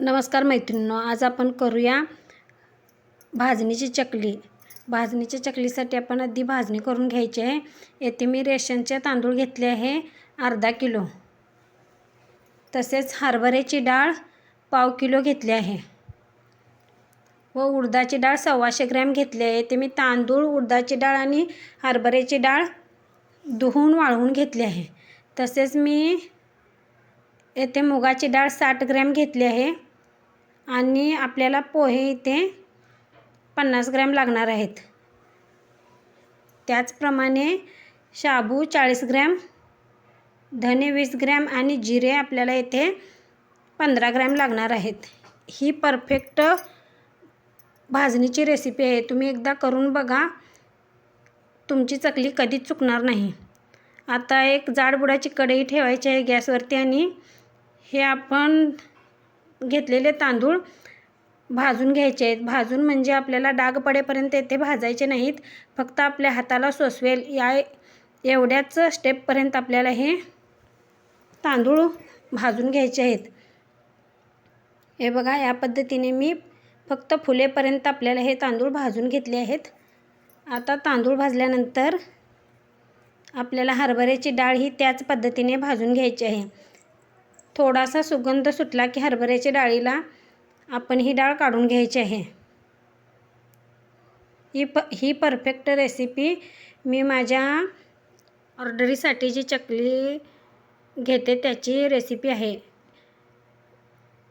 नमस्कार मैत्रिणींनो आज आपण करूया भाजणीची चकली. भाजणीच्या चकलीसाठी आपण आधी भाजणी करून घ्यायची आहे. येथे मी रेशनचे तांदूळ घेतले आहे अर्धा किलो. तसेच हरभऱ्याची डाळ पाव किलो घेतली आहे. व उडदाची डाळ सव्वाशे ग्रॅम घेतली आहे. ते मी तांदूळ उडदाची डाळ आणि हरभऱ्याची डाळ धुवून वाळवून घेतली आहे. तसेच मी येथे मुगाची डाळ साठ ग्रॅम घेतली आहे. आणि आपल्याला पोहे इथे पन्नास ग्रॅम लागणार आहेत. त्याचप्रमाणे शाबू चाळीस ग्रॅम धने वीस ग्रॅम आणि जिरे आपल्याला इथे पंधरा ग्रॅम लागणार आहेत. ही परफेक्ट भाजणीची रेसिपी आहे. तुम्ही एकदा करून बघा. तुमची चकली कधीच चुकणार नाही. आता एक जाडबुडाची कढई ठेवायची आहे गॅसवरती आणि हे आपण घेतलेले तांदूळ भाजून घ्यायचे आहेत. भाजून म्हणजे आपल्याला डाग पडेपर्यंत येथे भाजायचे नाहीत. फक्त आपल्या हाताला सोसवेल. या एवढ्याच स्टेपपर्यंत आपल्याला हे तांदूळ भाजून घ्यायचे आहेत. हे बघा या पद्धतीने मी फक्त फुलेपर्यंत आपल्याला हे तांदूळ भाजून घेतले आहेत. आता तांदूळ भाजल्यानंतर आपल्याला हरभऱ्याची डाळ ही त्याच पद्धतीने भाजून घ्यायची आहे. थोडासा सुगंध सुटला की हरभऱ्याच्या डाळीला आपण ही डाळ काढून घ्यायची आहे. ही प ही परफेक्ट रेसिपी मी माझ्या ऑर्डरीसाठी जी चकली घेते त्याची रेसिपी आहे.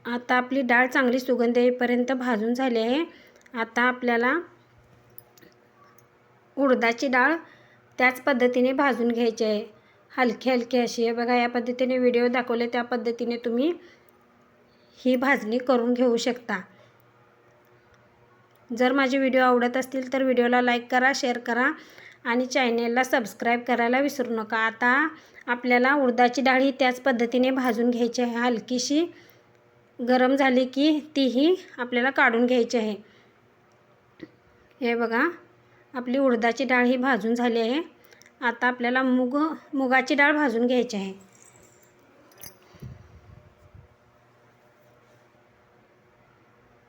आता आपली डाळ चांगली सुगंध येईपर्यंत भाजून झाली आहे. आता आपल्याला उडदाची डाळ त्याच पद्धतीने भाजून घ्यायची आहे. हलकी हलकी अशी आहे बघा या पद्धतीने व्हिडिओ दाखवले त्या पद्धतीने तुम्ही ही भाजणी करून घेऊ शकता. जर माझे व्हिडिओ आवडत असतील तर व्हिडिओला लाईक करा शेअर करा आणि चॅनेलला सबस्क्राईब करायला विसरू नका. आता आपल्याला उडदाची डाळ ही त्याच पद्धतीने भाजून घ्यायची आहे. हलकीशी गरम झाली की तीही आपल्याला काढून घ्यायची आहे. हे बघा आपली उडदाची डाळ ही भाजून झाली आहे. आता आपल्याला मूग मुगाची डाळ भाजून घ्यायची आहे.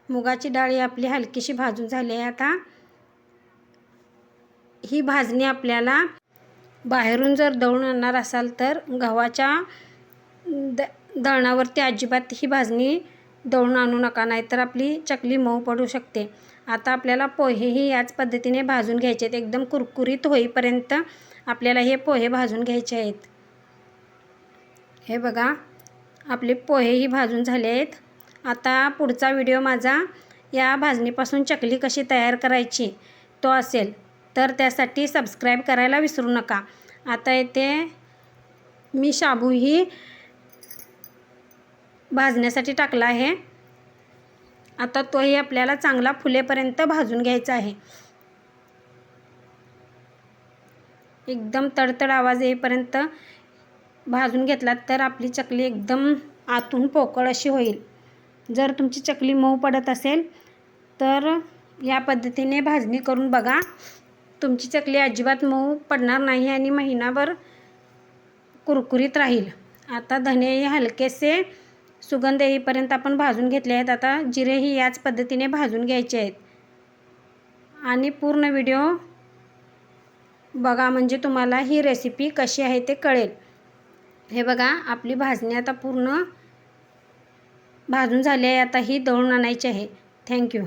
मुगाची डाळ ही आपली हलकीशी भाजून झाली आहे. आता ही भाजणी आपल्याला बाहेरून जर दळून आणणार असाल तर गव्हाच्या द दळणावरती अजिबात ही भाजणी दळून आणू नका नाहीतर आपली चकली मऊ पडू शकते. आता आपल्याला पोहेही याच पद्धतीने भाजून घ्यायचे आहेत. एकदम कुरकुरीत होईपर्यंत आपल्याला हे पोहे भाजून घ्यायचे आहेत. हे बघा आपले पोहेही भाजून झाले आहेत. आता पुढचा व्हिडिओ माझा या भाजणीपासून चकली कशी तयार करायची तो असेल तर त्यासाठी सबस्क्राईब करायला विसरू नका. आता येथे मी शाबूही भाजण्यासाठी टाकला आहे. आता तोही आपल्याला चांगला फुलेपर्यंत भाजून घ्यायचा आहे. एकदम तडतड आवाज येईपर्यंत भाजून घेतलात तर आपली चकली एकदम आतून पोकळ अशी होईल. जर तुमची चकली मऊ पडत असेल तर या पद्धतीने भाजणी करून बघा. तुमची चकली अजिबात मऊ पडणार नाही आणि महिनाभर कुरकुरीत राहील. आता धने हलकेसे सुगंध येईपर्यंत आपण भाजून घेतले आहेत. आता जिरेही याच पद्धतीने भाजून घ्यायचे आहेत. आणि पूर्ण व्हिडिओ बघा म्हणजे तुम्हाला ही रेसिपी कशी आहे ते कळेल. हे बघा आपली भाजणी आता पूर्ण भाजून झाली आहे. आता ही दळून आणायची आहे. थँक्यू